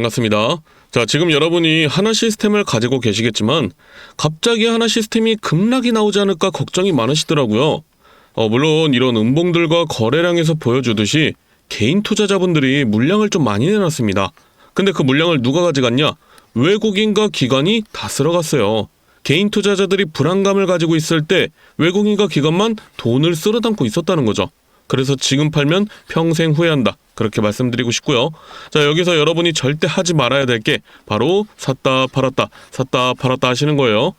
반갑습니다. 자, 지금 여러분이 하나 시스템을 가지고 계시겠지만 갑자기 하나 시스템이 급락이 나오지 않을까 걱정이 많으시더라고요. 어, 물론 이런 음봉들과 거래량에서 보여주듯이 개인 투자자분들이 물량을 좀 많이 내놨습니다. 근데 그 물량을 누가 가져갔냐? 외국인과 기관이 다 쓸어갔어요. 개인 투자자들이 불안감을 가지고 있을 때 외국인과 기관만 돈을 쓸어 담고 있었다는 거죠. 그래서 지금 팔면 평생 후회한다. 그렇게 말씀드리고 싶고요. 자, 여기서 여러분이 절대 하지 말아야 될 게 바로 샀다 팔았다 샀다 팔았다 하시는 거예요.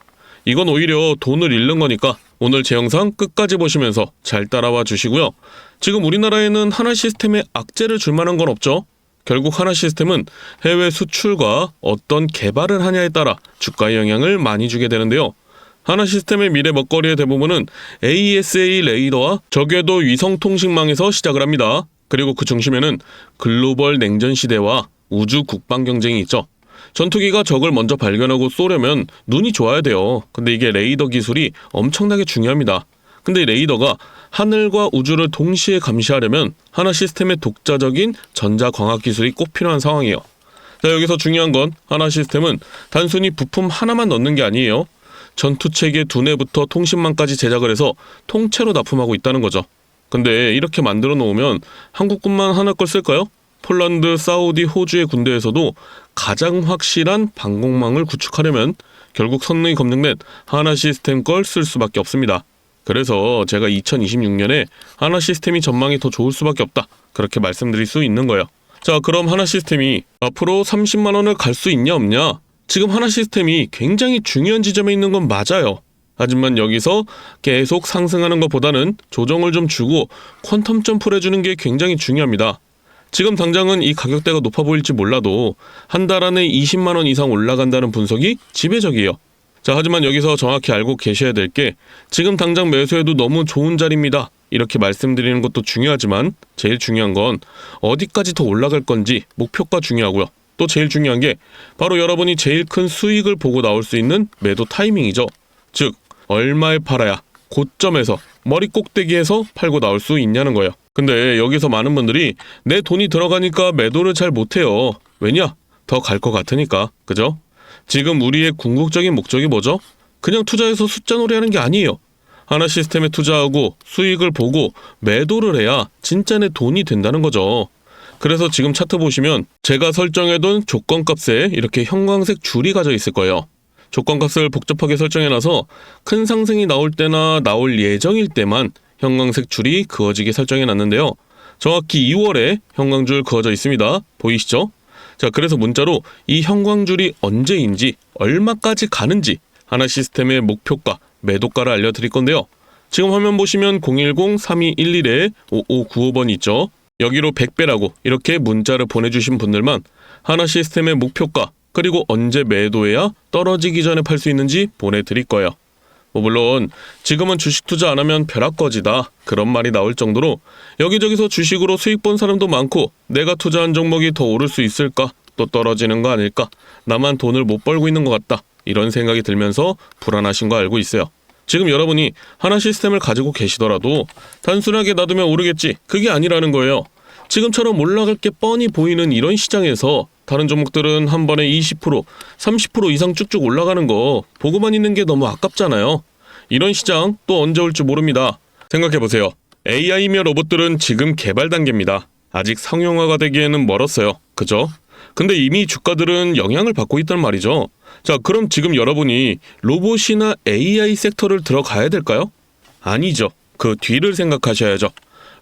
이건 오히려 돈을 잃는 거니까 오늘 제 영상 끝까지 보시면서 잘 따라와 주시고요. 지금 우리나라에는 하나 시스템에 악재를 줄 만한 건 없죠. 결국 하나 시스템은 해외 수출과 어떤 개발을 하냐에 따라 주가에 영향을 많이 주게 되는데요. 하나 시스템의 미래 먹거리의 대부분은 ASA 레이더와 저궤도 위성 통신망에서 시작을 합니다. 그리고 그 중심에는 글로벌 냉전 시대와 우주 국방 경쟁이 있죠. 전투기가 적을 먼저 발견하고 쏘려면 눈이 좋아야 돼요. 근데 이게 레이더 기술이 엄청나게 중요합니다. 근데 이 레이더가 하늘과 우주를 동시에 감시하려면 하나 시스템의 독자적인 전자광학 기술이 꼭 필요한 상황이에요. 자, 여기서 중요한 건 하나 시스템은 단순히 부품 하나만 넣는 게 아니에요. 전투 체계 두뇌부터 통신망까지 제작을 해서 통째로 납품하고 있다는 거죠. 근데 이렇게 만들어 놓으면 한국군만 하나 걸 쓸까요? 폴란드, 사우디, 호주의 군대에서도 가장 확실한 방공망을 구축하려면 결국 선능이 검증된 하나 시스템 걸 쓸 수밖에 없습니다. 그래서 제가 2026년에 하나 시스템이 전망이 더 좋을 수밖에 없다. 그렇게 말씀드릴 수 있는 거예요. 자, 그럼 하나 시스템이 앞으로 30만 원을 갈 수 있냐 없냐? 지금 하나 시스템이 굉장히 중요한 지점에 있는 건 맞아요. 하지만 여기서 계속 상승하는 것보다는 조정을 좀 주고 퀀텀 점프를 해주는 게 굉장히 중요합니다. 지금 당장은 이 가격대가 높아 보일지 몰라도 한 달 안에 20만 원 이상 올라간다는 분석이 지배적이에요. 자, 하지만 여기서 정확히 알고 계셔야 될 게 지금 당장 매수해도 너무 좋은 자리입니다. 이렇게 말씀드리는 것도 중요하지만 제일 중요한 건 어디까지 더 올라갈 건지 목표가 중요하고요. 또 제일 중요한 게 바로 여러분이 제일 큰 수익을 보고 나올 수 있는 매도 타이밍이죠. 즉, 얼마에 팔아야 고점에서 머리 꼭대기에서 팔고 나올 수 있냐는 거예요. 근데 여기서 많은 분들이 내 돈이 들어가니까 매도를 잘 못해요. 왜냐? 더 갈 것 같으니까. 그죠? 지금 우리의 궁극적인 목적이 뭐죠? 그냥 투자해서 숫자 놀이 하는 게 아니에요. 하나 시스템에 투자하고 수익을 보고 매도를 해야 진짜 내 돈이 된다는 거죠. 그래서 지금 차트 보시면 제가 설정해둔 조건값에 이렇게 형광색 줄이 가져 있을 거예요. 조건값을 복잡하게 설정해놔서 큰 상승이 나올 때나 나올 예정일 때만 형광색 줄이 그어지게 설정해놨는데요. 정확히 2월에 형광줄 그어져 있습니다. 보이시죠? 자, 그래서 문자로 이 형광줄이 언제인지 얼마까지 가는지 하나 시스템의 목표가, 매도가를 알려드릴 건데요. 지금 화면 보시면 010-3211-5595번 있죠. 여기로 100배라고 이렇게 문자를 보내주신 분들만 하나 시스템의 목표가 그리고 언제 매도해야 떨어지기 전에 팔 수 있는지 보내드릴 거예요. 뭐 물론 지금은 주식 투자 안 하면 벼락거지다 그런 말이 나올 정도로 여기저기서 주식으로 수익 본 사람도 많고 내가 투자한 종목이 더 오를 수 있을까 또 떨어지는 거 아닐까 나만 돈을 못 벌고 있는 것 같다 이런 생각이 들면서 불안하신 거 알고 있어요. 지금 여러분이 하나 시스템을 가지고 계시더라도 단순하게 놔두면 오르겠지 그게 아니라는 거예요. 지금처럼 올라갈 게 뻔히 보이는 이런 시장에서 다른 종목들은 한 번에 20%, 30% 이상 쭉쭉 올라가는 거 보고만 있는 게 너무 아깝잖아요. 이런 시장 또 언제 올지 모릅니다. 생각해 보세요. AI며 로봇들은 지금 개발 단계입니다. 아직 상용화가 되기에는 멀었어요. 그죠? 근데 이미 주가들은 영향을 받고 있단 말이죠. 자, 그럼 지금 여러분이 로봇이나 AI 섹터를 들어가야 될까요? 아니죠. 그 뒤를 생각하셔야죠.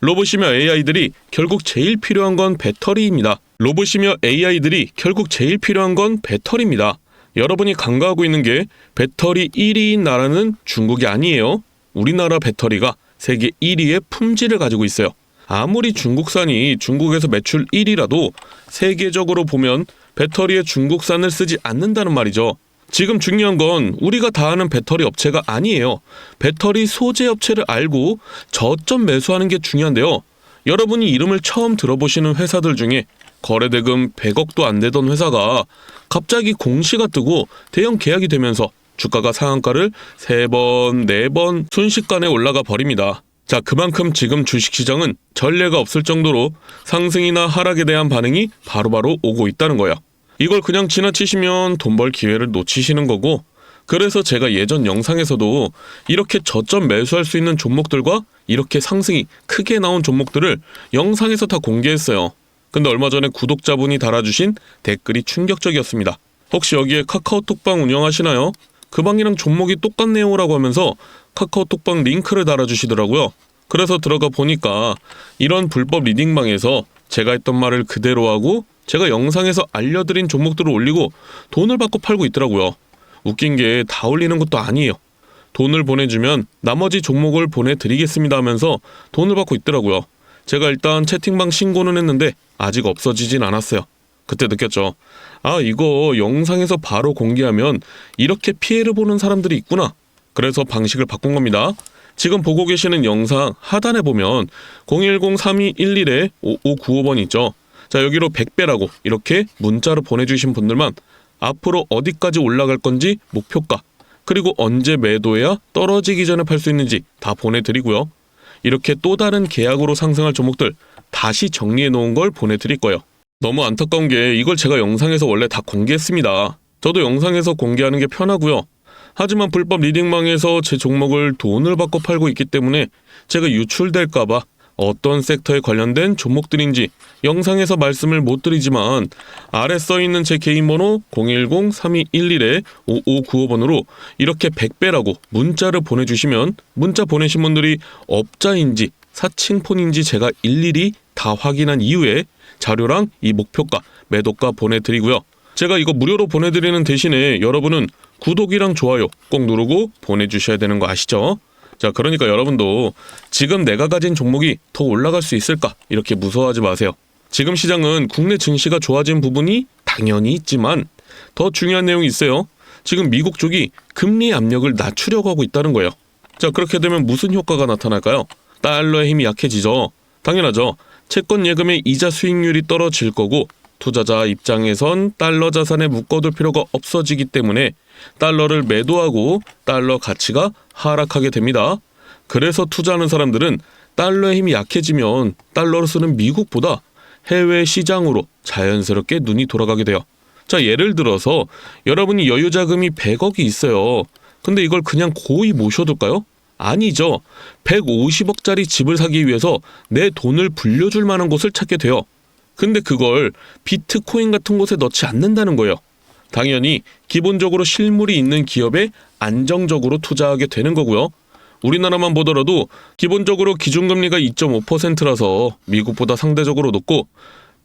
로봇이며 AI들이 결국 제일 필요한 건 배터리입니다. 로봇이며 AI들이 결국 제일 필요한 건 배터리입니다. 여러분이 간과하고 있는 게 배터리 1위인 나라는 중국이 아니에요. 우리나라 배터리가 세계 1위의 품질을 가지고 있어요. 아무리 중국산이 중국에서 매출 1위라도 세계적으로 보면 배터리에 중국산을 쓰지 않는다는 말이죠. 지금 중요한 건 우리가 다 아는 배터리 업체가 아니에요. 배터리 소재 업체를 알고 저점 매수하는 게 중요한데요. 여러분이 이름을 처음 들어보시는 회사들 중에 거래대금 100억도 안 되던 회사가 갑자기 공시가 뜨고 대형 계약이 되면서 주가가 상한가를 3번, 4번 순식간에 올라가 버립니다. 자, 그만큼 지금 주식시장은 전례가 없을 정도로 상승이나 하락에 대한 반응이 바로바로 오고 있다는 거예요. 이걸 그냥 지나치시면 돈 벌 기회를 놓치시는 거고 그래서 제가 예전 영상에서도 이렇게 저점 매수할 수 있는 종목들과 이렇게 상승이 크게 나온 종목들을 영상에서 다 공개했어요. 근데 얼마 전에 구독자분이 달아주신 댓글이 충격적이었습니다. 혹시 여기에 카카오톡방 운영하시나요? 그 방이랑 종목이 똑같네요 라고 하면서 카카오톡방 링크를 달아주시더라고요. 그래서 들어가 보니까 이런 불법 리딩방에서 제가 했던 말을 그대로 하고 제가 영상에서 알려드린 종목들을 올리고 돈을 받고 팔고 있더라고요. 웃긴 게 다 올리는 것도 아니에요. 돈을 보내주면 나머지 종목을 보내드리겠습니다 하면서 돈을 받고 있더라고요. 제가 일단 채팅방 신고는 했는데 아직 없어지진 않았어요. 그때 느꼈죠. 아, 이거 영상에서 바로 공개하면 이렇게 피해를 보는 사람들이 있구나. 그래서 방식을 바꾼 겁니다. 지금 보고 계시는 영상 하단에 보면 010-3211-5595번 있죠. 자, 여기로 100배라고 이렇게 문자로 보내주신 분들만 앞으로 어디까지 올라갈 건지 목표가, 그리고 언제 매도해야 떨어지기 전에 팔 수 있는지 다 보내드리고요. 이렇게 또 다른 계약으로 상승할 종목들 다시 정리해 놓은 걸 보내드릴 거예요. 너무 안타까운 게 이걸 제가 영상에서 원래 다 공개했습니다. 저도 영상에서 공개하는 게 편하고요. 하지만 불법 리딩망에서 제 종목을 돈을 받고 팔고 있기 때문에 제가 유출될까봐 어떤 섹터에 관련된 종목들인지 영상에서 말씀을 못 드리지만 아래 써 있는 제 개인 번호 010-3211-5595번으로 이렇게 100배라고 문자를 보내주시면 문자 보내신 분들이 업자인지 사칭폰인지 제가 일일이 다 확인한 이후에 자료랑 이 목표가, 매도가 보내드리고요. 제가 이거 무료로 보내드리는 대신에 여러분은 구독이랑 좋아요 꼭 누르고 보내주셔야 되는 거 아시죠? 자, 그러니까 여러분도 지금 내가 가진 종목이 더 올라갈 수 있을까? 이렇게 무서워하지 마세요. 지금 시장은 국내 증시가 좋아진 부분이 당연히 있지만 더 중요한 내용이 있어요. 지금 미국 쪽이 금리 압력을 낮추려고 하고 있다는 거예요. 자, 그렇게 되면 무슨 효과가 나타날까요? 달러의 힘이 약해지죠. 당연하죠. 채권 예금의 이자 수익률이 떨어질 거고 투자자 입장에선 달러 자산에 묶어둘 필요가 없어지기 때문에 달러를 매도하고 달러 가치가 하락하게 됩니다. 그래서 투자하는 사람들은 달러의 힘이 약해지면 달러를 쓰는 미국보다 해외 시장으로 자연스럽게 눈이 돌아가게 돼요. 자, 예를 들어서 여러분이 여유 자금이 100억이 있어요. 근데 이걸 그냥 고이 모셔둘까요? 아니죠. 150억짜리 집을 사기 위해서 내 돈을 불려줄 만한 곳을 찾게 돼요. 근데 그걸 비트코인 같은 곳에 넣지 않는다는 거예요. 당연히 기본적으로 실물이 있는 기업에 안정적으로 투자하게 되는 거고요. 우리나라만 보더라도 기본적으로 기준금리가 2.5%라서 미국보다 상대적으로 높고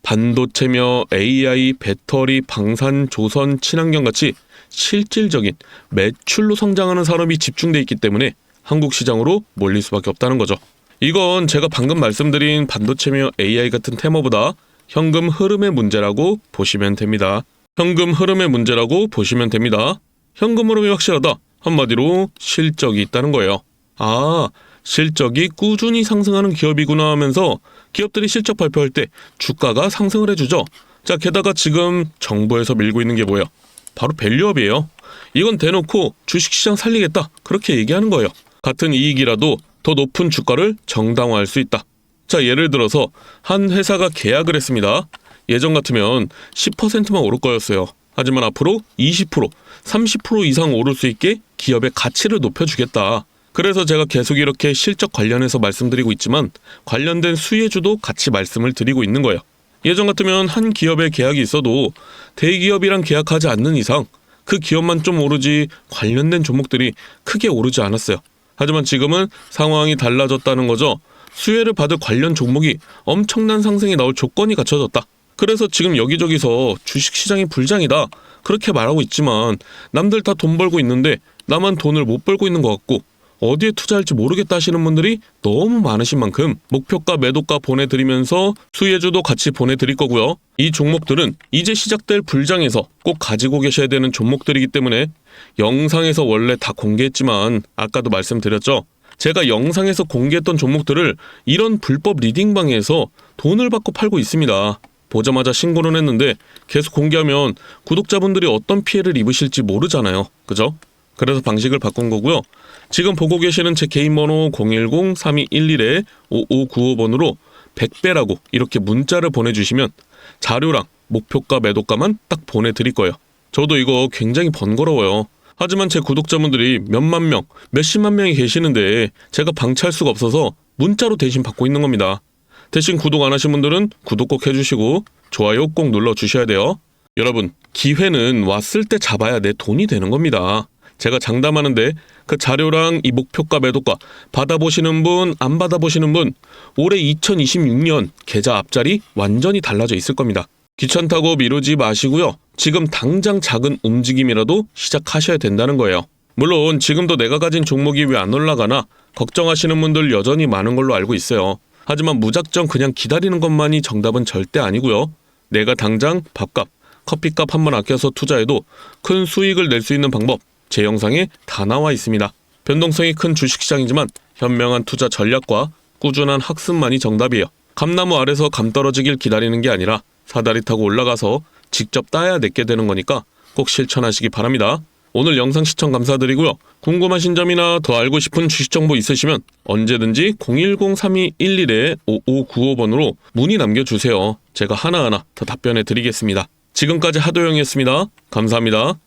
반도체며 AI, 배터리, 방산, 조선, 친환경 같이 실질적인 매출로 성장하는 산업이 집중돼 있기 때문에 한국 시장으로 몰릴 수밖에 없다는 거죠. 이건 제가 방금 말씀드린 반도체며 AI 같은 테마보다 현금 흐름의 문제라고 보시면 됩니다. 현금 흐름의 문제라고 보시면 됩니다. 현금 흐름이 확실하다. 한마디로 실적이 있다는 거예요. 아, 실적이 꾸준히 상승하는 기업이구나 하면서 기업들이 실적 발표할 때 주가가 상승을 해주죠. 자, 게다가 지금 정부에서 밀고 있는 게 뭐예요? 바로 밸류업이에요. 이건 대놓고 주식시장 살리겠다. 그렇게 얘기하는 거예요. 같은 이익이라도 더 높은 주가를 정당화할 수 있다. 자, 예를 들어서 한 회사가 계약을 했습니다. 예전 같으면 10%만 오를 거였어요. 하지만 앞으로 20%, 30% 이상 오를 수 있게 기업의 가치를 높여주겠다. 그래서 제가 계속 이렇게 실적 관련해서 말씀드리고 있지만 관련된 수혜주도 같이 말씀을 드리고 있는 거예요. 예전 같으면 한 기업의 계약이 있어도 대기업이랑 계약하지 않는 이상 그 기업만 좀 오르지 관련된 종목들이 크게 오르지 않았어요. 하지만 지금은 상황이 달라졌다는 거죠. 수혜를 받을 관련 종목이 엄청난 상승이 나올 조건이 갖춰졌다. 그래서 지금 여기저기서 주식시장이 불장이다. 그렇게 말하고 있지만 남들 다 돈 벌고 있는데 나만 돈을 못 벌고 있는 것 같고 어디에 투자할지 모르겠다 하시는 분들이 너무 많으신 만큼 목표가 매도가 보내드리면서 수혜주도 같이 보내드릴 거고요. 이 종목들은 이제 시작될 불장에서 꼭 가지고 계셔야 되는 종목들이기 때문에 영상에서 원래 다 공개했지만 아까도 말씀드렸죠. 제가 영상에서 공개했던 종목들을 이런 불법 리딩방에서 돈을 받고 팔고 있습니다. 보자마자 신고는 했는데 계속 공개하면 구독자분들이 어떤 피해를 입으실지 모르잖아요. 그죠? 그래서 방식을 바꾼 거고요. 지금 보고 계시는 제 개인 번호 010-3211-5595번으로 100배라고 이렇게 문자를 보내주시면 자료랑 목표가 매도가만 딱 보내드릴 거예요. 저도 이거 굉장히 번거로워요. 하지만 제 구독자분들이 몇만 명, 몇십만 명이 계시는데 제가 방치할 수가 없어서 문자로 대신 받고 있는 겁니다. 대신 구독 안 하신 분들은 구독 꼭 해주시고 좋아요 꼭 눌러주셔야 돼요. 여러분, 기회는 왔을 때 잡아야 내 돈이 되는 겁니다. 제가 장담하는데 그 자료랑 이 목표가 매도가 받아보시는 분, 안 받아보시는 분, 올해 2026년 계좌 앞자리 완전히 달라져 있을 겁니다. 귀찮다고 미루지 마시고요. 지금 당장 작은 움직임이라도 시작하셔야 된다는 거예요. 물론 지금도 내가 가진 종목이 왜 안 올라가나 걱정하시는 분들 여전히 많은 걸로 알고 있어요. 하지만 무작정 그냥 기다리는 것만이 정답은 절대 아니고요. 내가 당장 밥값, 커피값 한 번 아껴서 투자해도 큰 수익을 낼 수 있는 방법 제 영상에 다 나와 있습니다. 변동성이 큰 주식시장이지만 현명한 투자 전략과 꾸준한 학습만이 정답이에요. 감나무 아래서 감 떨어지길 기다리는 게 아니라 사다리 타고 올라가서 직접 따야 내게 되는 거니까 꼭 실천하시기 바랍니다. 오늘 영상 시청 감사드리고요. 궁금하신 점이나 더 알고 싶은 주식 정보 있으시면 언제든지 010-3211-5595번으로 문의 남겨주세요. 제가 하나하나 다 답변해 드리겠습니다. 지금까지 하도영이었습니다. 감사합니다.